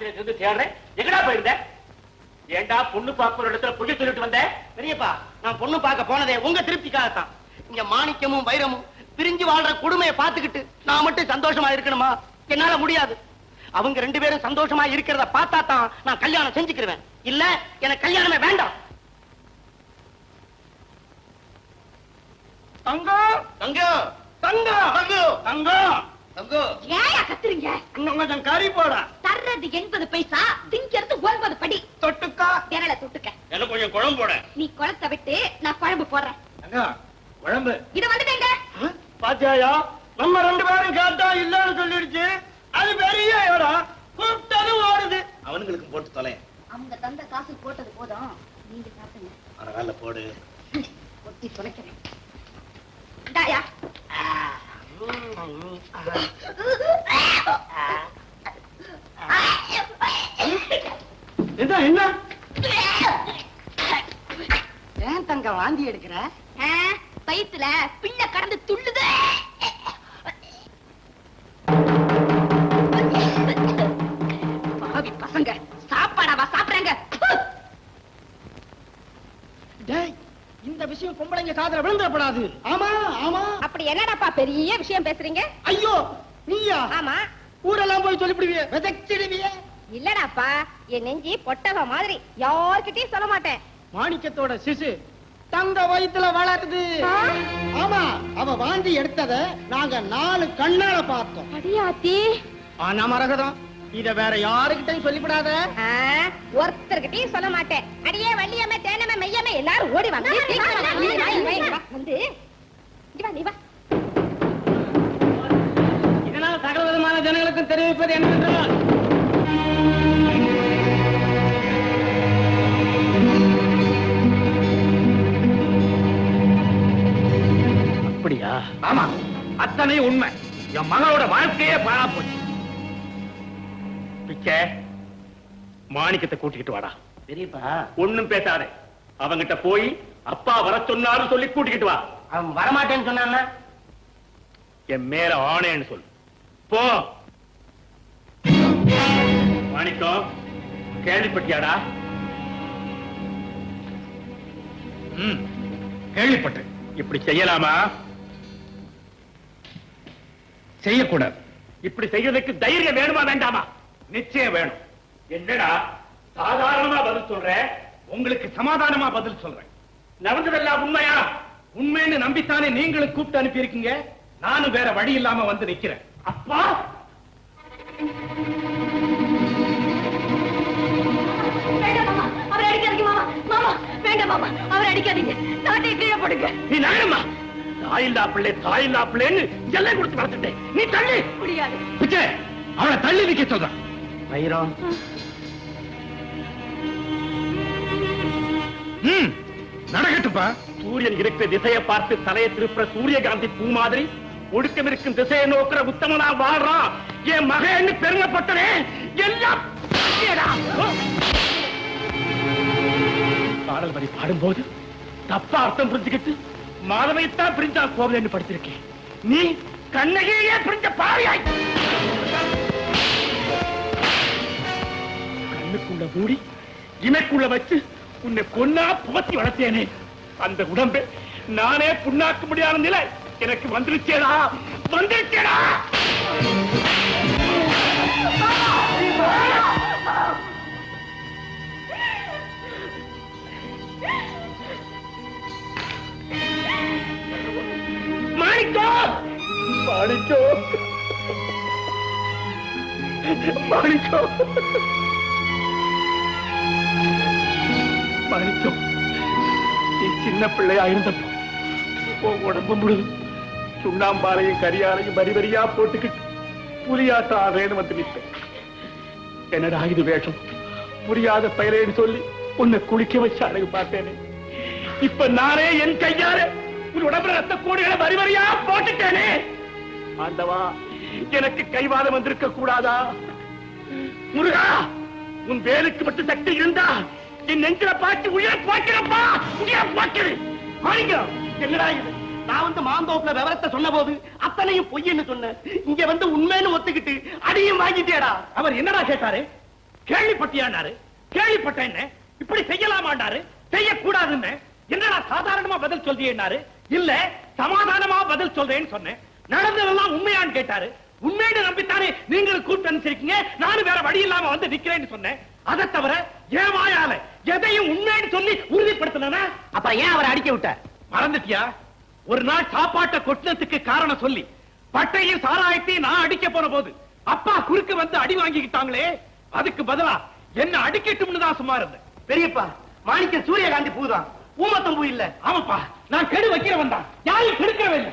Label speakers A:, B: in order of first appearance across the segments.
A: ராத்திரி இருந்து தேடுறேன். எங்கடா போயிருந்த? ஏண்டா பொண்ணு பார்க்க இடத்துல பொய் சொல்லிட்டு வந்த?
B: பெரியப்பா நான் பொண்ணு பார்க்க போனதே உங்க திருப்திக்காகத்தான். இங்க மாணிக்கமும் வைரமும் பிரிஞ்சு வாழ்ற கொடுமையை பார்த்துக்கிட்டு நான் மட்டும் சந்தோஷமா இருக்கணுமா? என்னால முடியாது. அவங்க ரெண்டு பேரும் சந்தோஷமா இருக்கிறத பார்த்தா தான் நான் கல்யாணம் செஞ்சுக்கிருவேன். இல்ல எனக்கு கல்யாணமே வேண்டாம். தங்கம். தங்கம். தங்கம். தங்கம். தங்கம்.
C: ஏயா கத்துறீங்க?
B: கொஞ்சம் கறி போடா.
C: தர்றது எண்பது பைசா திங்கிறது ஒன்பது படி.
B: தொட்டுக்கா?
C: விரல தொட்டுக்க.
A: எனக்கு கொஞ்சம் குழம்பு போட.
C: நீ குளத்தை விட்டு நான் குழம்பு போடுறேன்.
B: குழம்பு.
C: இது வந்துட்டேங்க.
B: பாத்தியாயா? நம்ம ரெண்டு பேரும் கேட்டா இல்லன்னு சொல்லிடுச்சு. அது பெரிய இடம். கூப்பிட்டது ஓடுது.
D: அவனுங்களுக்கு போட்டு தொலை.
C: அவங்க தந்த காசு போட்டது போதும். நீங்க சாப்பிடுங்க.
D: பரவாயில்ல போடு.
C: ஒட்டி தொலைக்கிறேன்.
B: என்ன என்ன? ஏன் தங்க வாந்தி எடுக்கிற?
C: ஆ, வயித்துல பின்ன கடந்து
B: காதுல விழுந்துடப்படாது. ஆமா ஆமா.
C: அப்படி என்னடாப்பா பெரிய விஷயம் பேசுறீங்க?
B: ஐயோ நீயா?
C: ஆமா.
B: ஊரெல்லாம் போய் சொல்லிவிடுவியே. விதைச்சிடுவியே.
C: இல்லடாப்பா என் நெஞ்சி பொட்டகம் மாதிரி. யார்கிட்டயும் சொல்ல மாட்டேன்.
B: மாணிக்கத்தோட சிசு தங்க வயித்துல வளருது? ஆமா அவ வாந்தி எடுத்தத நாங்க நாலு கண்ணால பார்த்தோம்.
C: அடியாத்தி.
B: ஆனா மரகதம். இத வேற யாருக்கிட்டையும் சொல்லிவிடாத.
C: ஒருத்தர்கிட்டயும் சொல்ல மாட்டேன். அடியே வள்ளியம்மே தேனமே மெய்யமே எல்லாரும் ஓடி வாங்க. வந்து. இங்க வா நீ வா.
B: இதனால் சகல விதமான ஜனங்களுக்கும் தெரிவிப்பது என்னவென்றால்
A: அப்படியா? ஆமா அத்தனை உண்மை. என் மகளோட வாழ்க்கையே பாழா போச்சு. பிச்சை மாணிக்கத்தை கூட்டிக்கிட்டு வாடா.
B: பெரியப்பா.
A: ஒண்ணும் பேசாதே. அவங்கிட்ட போய் அப்பா வர சொன்னாலும் சொல்லி கூட்டிக்கிட்டு வா.
B: அவன் வரமாட்டேன்னு சொன்னான்னா?
A: என் மேல ஆணேன்னு சொல்லு. போ. மாணிக்கம் கேள்விப்பட்டியாடா? ம் கேள்விப்பட்டேன். இப்படி செய்யலாமா? செய்யக்கூடாது. இப்படி செய்யறதுக்கு தைரியம் வேணுமா வேண்டாமா? நிச்சயம் வேணும். என்னடா சாதாரணமா பதில் சொல்றேன் உங்களுக்கு சமாதானமா பதில் சொல்றேன். நடந்ததெல்லாம் உண்மையா? உண்மைன்னு நம்பித்தானே நீங்களும் கூப்பிட்டு அனுப்பியிருக்கீங்க? நானும் வேற வழி இல்லாம வந்து நிக்கிறேன். அப்பா! நீ நாயம்மா! தாயில்லா பிள்ளை தாயில்லா பிள்ளைன்னு எல்லை கொடுத்து வளர்த்துட்டேன். நீ தள்ளி!
C: முடியாது.
A: அவளை தள்ளி நிக்க சொல்றேன்.
B: வைரம்.
A: நடக்கட்டுப்பா சூரியன் இருக்கிற திசையை பார்த்து தலையை திருப்புற சூரியகாந்தி பூ மாதிரி ஒடுக்கம் இருக்கும் திசையை நோக்கிற உத்தமனா வாழ்றான் என் மகன்னு பெருமைப்பட்டனே எல்லாம். பாடல் வரி பாடும்போது தப்பா அர்த்தம் புரிஞ்சுக்கிட்டு மாதவைத்தான் பிரிஞ்சா கோவிலன்னு படிச்சிருக்கேன் நீ கண்ணகியே பிரிஞ்ச பாரியாய் கண்ணுக்குள்ள மூடி இமைக்குள்ள வச்சு உன்னை கொன்னா புகத்தி வளர்த்தேனே. அந்த உடம்பை நானே புண்ணாக்க முடியாத நிலை எனக்கு வந்துருச்சேடா வந்துருச்சேடா. மாணிக்கோ! மாணிக்கோ! மாணிக்கோ! மாணிக்கம் நீ சின்ன பிள்ளையா இருந்தப்போ உன் உடம்பு முழுது சுண்ணாம்பாலையும் கரியாலையும் வரி வரியா போட்டுக்கிட்டு புலியாட்டம் ஆடுறேன்னு வந்து நிற்பேன். என்னடா இது வேஷம்? புரியாத பயிலேன்னு சொல்லி உன்னை குளிக்க வச்சு அழகு பார்த்தேனே. இப்ப நானே என் கையால உன் உடம்புல ரத்த கோடுகளை வரி வரியா போட்டுட்டேனே. ஆண்டவா எனக்கு கைவாதம் வந்திருக்க கூடாதா முருகா உன் வேலுக்கு மட்டும் சக்தி இருந்தா என் நெஞ்சில பாய்ச்சி உயிரை போக்கிறப்பா உயிரை போக்கிறது மாணிக்கம் என்னடா இது?
B: நான் வந்து மாந்தோப்புல விவரத்தை சொன்ன போது அத்தனையும் பொய்ன்னு சொன்னேன். இங்க வந்து உண்மைன்னு ஒத்துக்கிட்டு அடியும் வாங்கிட்டேடா.
A: அவர் என்னடா கேட்டாரு? கேள்விப்பட்டியானாரு கேள்விப்பட்டேன்னு. இப்படி செய்யலாமாண்டாரு? செய்யக்கூடாதுன்னு. என்னடா சாதாரணமா பதில் சொல்றியேன்னாரு இல்ல சமாதானமா பதில் சொல்றேன்னு சொன்னேன். நடந்ததெல்லாம் உண்மையான்னு கேட்டாரு. உண்மைன்னு நம்பித்தானே நீங்களும் கூப்பிட்டு அனுப்பிச்சிருக்கீங்க? நானும் வேற வழி இல்லாம வந்து நிக்கிறேன்னு சொன்னேன். அதை தவிர ஏன் வாயால எதையும் உண்மைன்னு சொல்லி உறுதிப்படுத்தினா
B: அப்புறம் ஏன் அவரை அடிக்க விட்ட?
A: மறந்துட்டியா? ஒரு நாள் சாப்பாட்டை கொட்டினத்துக்கு காரணம் சொல்லி பட்டையும் சாராயத்தையும் நான் அடிக்க போன போது அப்பா குறுக்க வந்து அடி வாங்கிக்கிட்டாங்களே அதுக்கு பதிலா என்ன அடிக்கட்டும்னு தான் சும்மா இருந்தேன்.
B: பெரியப்பா மாணிக்க சூரியகாந்தி பூதான் ஊமத்தம் பூ இல்ல.
A: ஆமாப்பா நான் கெடு வைக்கிறவன் தான் யாரையும் கெடுக்கவே இல்லை.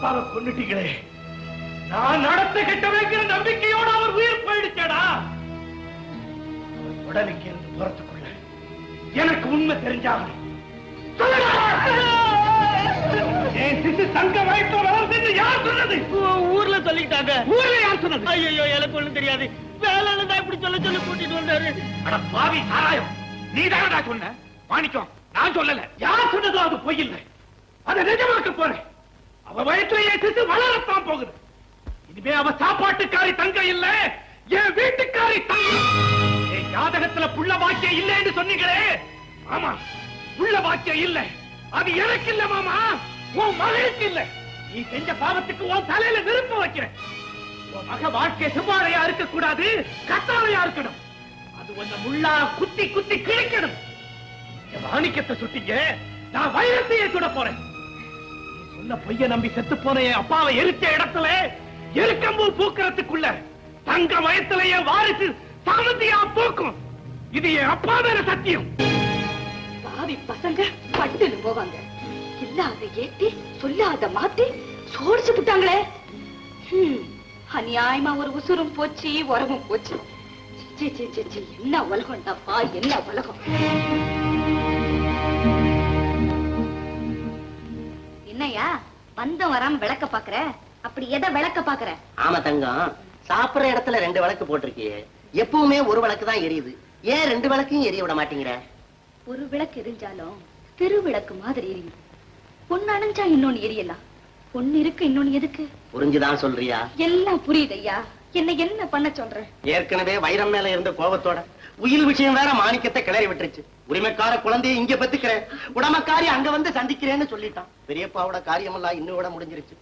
A: அப்பாவை கொண்டுட்டீங்களே நான் நடத்த கெட்ட வைக்கிற நம்பிக்கையோட அவர் உயிர் போயிடுச்சடா. உடலுக்கு இருந்து போறதுக்குள்ள எனக்கு உண்மை தெரிஞ்சாங்க என் சிசு தங்க வயிற்று வளர்ந்து யார் சொன்னது?
B: ஊர்ல சொல்லிட்டாங்க
A: ஊர்ல யார் சொன்னது?
B: ஐயோ எனக்கு ஒண்ணும் தெரியாது. வேலையில தான் இப்படி சொல்ல சொல்லி கூட்டிட்டு வந்தாரு.
A: அட பாவி சாராயம். நீ தானடா சொன்ன? மாணிக்கம் நான் சொல்லல. யார் சொன்னதோ அது பொய் இல்லை. அதை நிஜமாக்க போறேன். அவ வயிற்றுல சிசு வளரத்தான் போகுது. இனிமே அவ சாப்பாட்டுக்காரி தங்க இல்ல என் வீட்டுக்காரி தங்க என் ஜாதகத்துல புள்ள வாக்கியம் இல்லைன்னு சொன்னீங்களே? ஆமா புள்ள வாக்கியம் இல்ல. அது எனக்கு இல்ல மாமா. உன் மகளுக்கு இல்ல. நீ செஞ்ச பாவத்துக்கு உன் தலையில நெருப்பு வைக்கிறேன். உன் மக வாழ்க்கை செவ்வாழையா இருக்க கூடாது கத்தாழையா இருக்கணும். அது உன்னை முள்ளா குத்தி குத்தி கிழிக்கணும். என் சுட்டிங்க சுட்டீங்க நான் வைரத்தையே சுட போறேன். நீ சொன்ன பொய்ய நம்பி செத்து போன என் அப்பாவை எரிச்ச இடத்துல எருக்கம்பூ பூக்கிறதுக்குள்ள தங்க வயத்துல என் வாரிசு சாமந்தியா பூக்கும். இது என் அப்பா மேல சத்தியம்.
C: பாவி பசங்க பட்டுன்னு போவாங்க. இல்லாத ஏத்தி சொல்லாத மாத்தி சோடிச்சு விட்டாங்களே ஹம், அநியாயமா ஒரு உசுரும் போச்சு உரமும் போச்சு. என்ன உலகம்டாப்பா என்ன உலகம்? என்னையா? பந்தம் வராம விளக்க பாக்குற? அப்படி எதை விளக்க பாக்குற?
B: ஆமா தங்கம். சாப்பிடுற இடத்துல ரெண்டு விளக்கு போட்டிருக்கியே. எப்பவுமே ஒரு விளக்கு தான் எரியுது. ஏன் ரெண்டு விளக்கையும் எரிய விட மாட்டேங்கிற?
C: ஒரு விளக்கு எரிஞ்சாலும் தெரு விளக்கு மாதிரி எரியும். பொண்ணு அணைஞ்சா இன்னொன்னு எரியலாம் பொண்ணு இருக்கு இன்னொன்னு எதுக்கு?
B: புரிஞ்சுதான் சொல்றியா?
C: எல்லாம் புரியுது ஐயா. என்ன என்ன பண்ண சொல்ற?
B: ஏற்கனவே வைரம் மேல இருந்த கோபத்தோட உயில் விஷயம் வேற மாணிக்கத்தை கிளறி விட்டுருச்சு. உரிமைக்கார குழந்தையை இங்க பெத்துக்கிறேன் உடமைக்காரி அங்க வந்து சந்திக்கிறேன்னு சொல்லிட்டான். பெரியப்பாவோட காரியமெல்லாம் இன்னும் விட முடிஞ்சிருச்சு.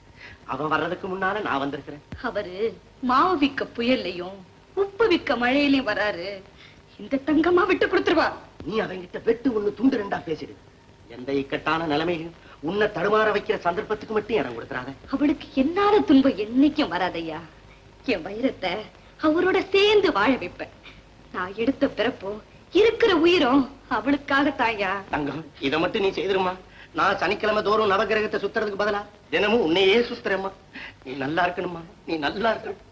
B: அவன் வர்றதுக்கு முன்னால நான் வந்திருக்கிறேன்.
C: அவரு மாவு விக்க புயல்லையும் உப்பு விக்க மழையிலையும் வராரு. இந்த தங்கமா விட்டு கொடுத்துருவா.
B: நீ அவங்கிட்ட வெட்டு ஒண்ணு துண்டு ரெண்டா பேசிடு. எந்த இக்கட்டான நிலைமையும் உன்னை தடுமாற வைக்கிற சந்தர்ப்பத்துக்கு மட்டும் இடம் கொடுத்துறாங்க
C: அவளுக்கு என்னால துன்பம் என்னைக்கும் வராதையா என் வைரத்தை அவரோட சேர்ந்து வாழ வைப்பேன். நான் எடுத்த பிறப்போ இருக்கிற உயிரும் அவளுக்காக தாயா
B: தங்கம் இதை மட்டும் நீ செய்திருமா? நான் சனிக்கிழமை தோறும் நவகிரகத்தை சுத்துறதுக்கு பதிலா? தினமும் உன்னையே சுத்துறேம்மா. நீ நல்லா இருக்கணுமா நீ நல்லா இருக்கணும்.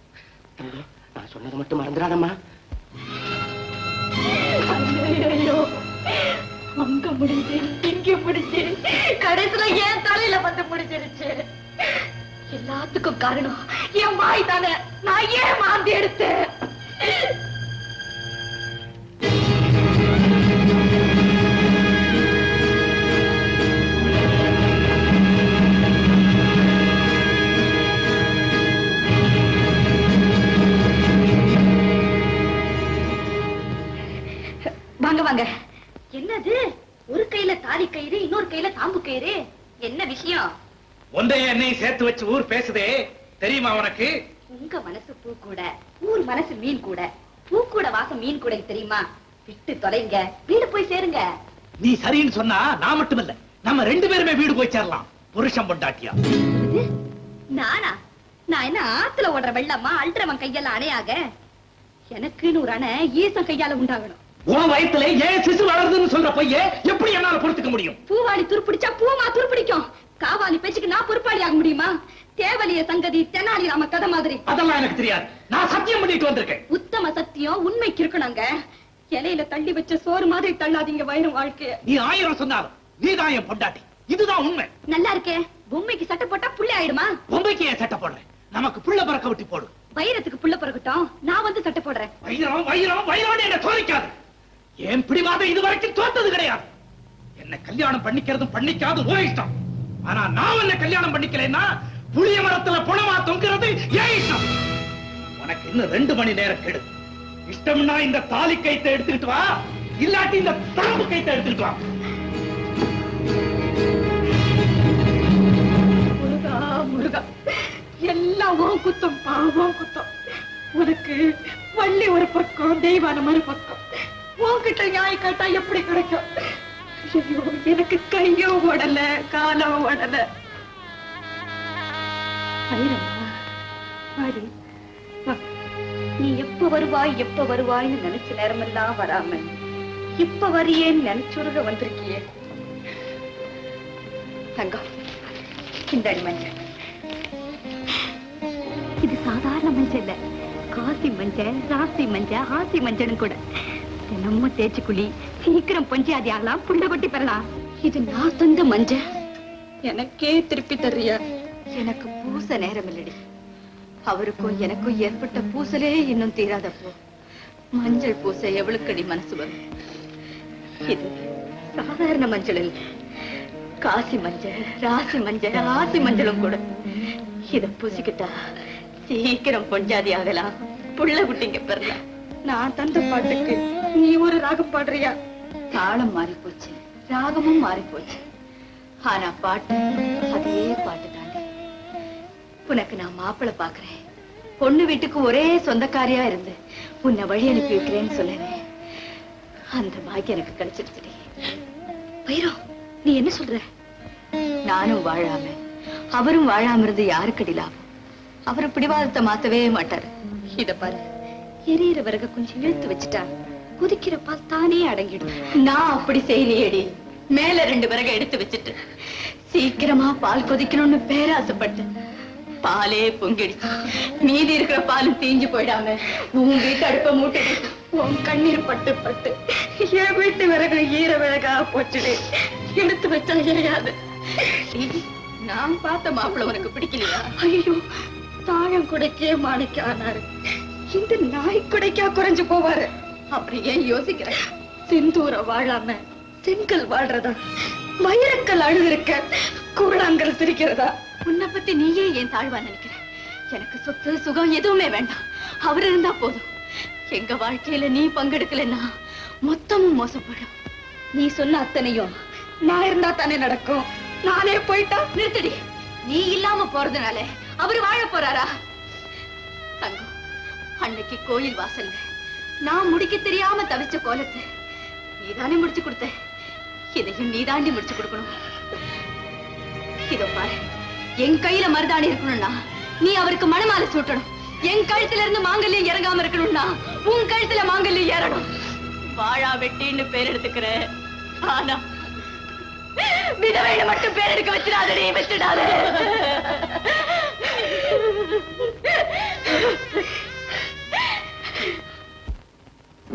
B: தங்கம் நான் சொன்னதை மட்டும் மறந்துடாதம்மா.
C: அங்க முடிஞ்சு இங்க முடிஞ்சு. கடைசியில ஏன் தலையில வந்து முடிஞ்சிருச்சு. எல்லாத்துக்கும் காரணம் என் வாய் தானே. நான் ஏன் மாந்தி எடுத்தேன்?
A: வச்சு ஊர் பேசுதே. தெரியுமா உனக்கு?
C: உங்க மனசு பூ கூட ஊர் மனசு மீன் கூட பூ கூட வாசம் மீன் கூட தெரியுமா? விட்டு தொலைங்க வீடு போய் சேருங்க.
A: நீ சரின்னு சொன்னா நான் மட்டுமில்ல நம்ம ரெண்டு பேருமே வீடு போய் சேரலாம். புருஷன் பொண்டாட்டியா?
C: நானா? நான் என்ன ஆத்துல ஓடுற வெள்ளமா அல்றவன் கையெல்லாம் அணையாக? எனக்குன்னு ஒரு அணை ஈசன் கையால உண்டாகணும்.
A: உன் வயித்துல ஏன் சிசு வளருதுன்னு சொல்ற பைய எப்படி என்னால பொறுத்துக்க முடியும்?
C: பூவாளி துருப்பிடிச்சா பூமா துருப்பிடிக்கும். காவாலி பேச்சுக்கு நான் பொறுப்பாளி ஆக முடியுமா?
E: கேவலிய சங்கதி தெனாலி ராம கதை மாதிரி.
D: அதெல்லாம் எனக்கு தெரியாது. நான் சத்தியம் பண்ணிட்டு வந்திருக்கேன்.
E: உத்தம சத்தியம் உண்மைக்கு இருக்கணுங்க. இலையில தள்ளி வச்ச சோறு மாதிரி தள்ளாதீங்க வயிறும் வாழ்க்கைய.
D: நீ ஆயிரம் சொன்னாலும் நீதான் என் பொண்டாட்டி. இதுதான் உண்மை.
E: நல்லா இருக்கே. பொம்மைக்கு சட்டை போட்டா புள்ளை ஆயிடுமா?
D: பொம்பைக்கு ஏன் சட்டை போடுறேன்? நமக்கு புள்ள பறக்க விட்டு போடு.
E: வைரத்துக்கு புள்ள பிறகட்டும் நான் வந்து சட்டை போடுறேன்.
D: வைரம் வைரம் வைரம் என்ன தோலிக்காது என் பிடிவாதம் இது வரைக்கும் தோத்தது கிடையாது. என்ன கல்யாணம் பண்ணிக்கிறதும் பண்ணிக்காது உன் இஷ்டம். ஆனா நான் என்ன கல்யாணம் பண்ணிக்கலைன்னா புளிய மரத்துல புணமா தொங்குறது ஏன் இஷ்டம். உனக்கு இன்னும் ரெண்டு மணி நேரம் கெடு. இஷ்டம்னா இந்த தாலி கைத்தை எடுத்துக்கிட்டு வா. இல்லாட்டி இந்த தாம்பு கைத்தை எடுத்துக்கிட்டு வா.
E: முருகா முருகா எல்லாம் உன் குத்தம் பாவம் குத்தம். உனக்கு வள்ளி ஒரு பக்கம் தெய்வானம் ஒரு பக்கம். உன்கிட்ட நியாய கேட்டா எப்படி கிடைக்கும்? ஐயோ எனக்கு கையோ ஓடல காலோ ஓடல. வாடி, நீ எப்ப வருவாய் எப்ப வருவாய்னு நினைச்ச நேரமெல்லாம் வராம. இப்ப வரியேன்னு நினைச்சுருக வந்திருக்கியே. தங்கம் இந்த மஞ்சள். இது சாதாரண மஞ்சள் இல்ல. காசி மஞ்சள் ராசி மஞ்சள் ஆசி மஞ்சள்னு கூட. தினமும் தேய்ச்சி குழி சீக்கிரம் பஞ்சாதி ஆகலாம் புள்ள கொட்டி பெறலாம். இது நான் தந்த மஞ்சள் எனக்கே திருப்பி தர்றியா? எனக்கு பூச நேரம் இல்லடி அவருக்கும் எனக்கும் ஏற்பட்ட பூசலே இன்னும் தீராதப்போ. மஞ்சள் பூச எவ்வளவுக்கடி மனசு வரும்? இது சாதாரண மஞ்சள் இல்லை காசி மஞ்சள் ராசி மஞ்சள் ஆசி மஞ்சளும் கூட. இத பூசிக்கிட்டா சீக்கிரம் பொஞ்சாதி ஆகலாம். புள்ள குட்டிங்க பெறல நான் தந்த பாட்டுக்கு நீ ஒரு ராகம் பாடுறியா? தாளம் மாறி போச்சு ராகமும் மாறி போச்சு ஆனா பாட்டு அதே பாட்டு தாண்டி. உனக்கு நான் மாப்பிளை பாக்குறேன் பொண்ணு வீட்டுக்கு ஒரே சொந்தக்காரியா இருந்து உன்னை வழி அனுப்பி வைக்கிறேன்னு சொன்னேனே அந்த பாக்கியம் எனக்கு கிடைச்சிருச்சுடி. வைரோ நீ என்ன சொல்ற? நானும் வாழாம அவரும் வாழாம இருந்து யாருக்கு லாபம்? அவரு பிடிவாதத்தை மாத்தவே மாட்டாரு. இத பாரு எரியற விறக கொஞ்சம் இழுத்து வச்சுட்டா. குதிக்கிற பால் தானே அடங்கிடும். நான் அப்படி செய்யலையடி மேல ரெண்டு பிறகு எடுத்து வச்சுட்டு. சீக்கிரமா பால் கொதிக்கணும்னு பேராசைப்பட்டேன் பாலே பொங்கிடுச்சு. மீதி இருக்கிற பாலும் தீஞ்சு போயிடாம உன் வீட்டு அடுப்ப உன் கண்ணீர் பட்டு பட்டு. என் வீட்டு விறகு ஈர விறகா போச்சுடு. எடுத்து வச்சா எரியாது. நான் பார்த்த மாப்பிள்ள உனக்கு பிடிக்கலையா? ஐயோ தாழம் குடைக்கே மாணிக்க ஆனாரு இந்த நாய் குடைக்கா குறைஞ்சு போவாரு. அப்படி ஏன் யோசிக்கிற செந்தூர வாழாம செங்கல் வாழ்றதா? மயிரக்கல் அழுதிருக்க கூழாங்கல் சிரிக்கிறதா? உன்னை பத்தி நீயே ஏன் தாழ்வா நினைக்கிற. எனக்கு சொத்து சுகம் எதுவுமே வேண்டாம். அவர் இருந்தா போதும். எங்க வாழ்க்கையில நீ பங்கெடுக்கலன்னா மொத்தமும் மோசப்படும். நீ சொன்ன அத்தனையும் நான் இருந்தா தானே நடக்கும். நானே போயிட்டா? நிறுத்தடி. நீ இல்லாம போறதுனால அவரு வாழ போறாரா? தங்கம் அன்னைக்கு கோயில் வாசல்ல நான் முடிக்க தெரியாம தவிச்ச கோலத்தை நீதானே முடிச்சு கொடுத்த. இதையும் நீதாண்டி முடிச்சு கொடுக்கணும். இதோ பாரு என் கையில மருதாணி இருக்கணும்னா நீ அவருக்கு மனமால சூட்டணும். என் கழுத்துல இருந்து மாங்கல்யம் இறங்காம இருக்கணும்னா உன் கழுத்துல மாங்கல்யம் ஏறணும். வாழா வெட்டின்னு பேர் எடுத்துக்கிற ஆனா விதவையில மட்டும் பேர் எடுக்க நீ வச்சிடாத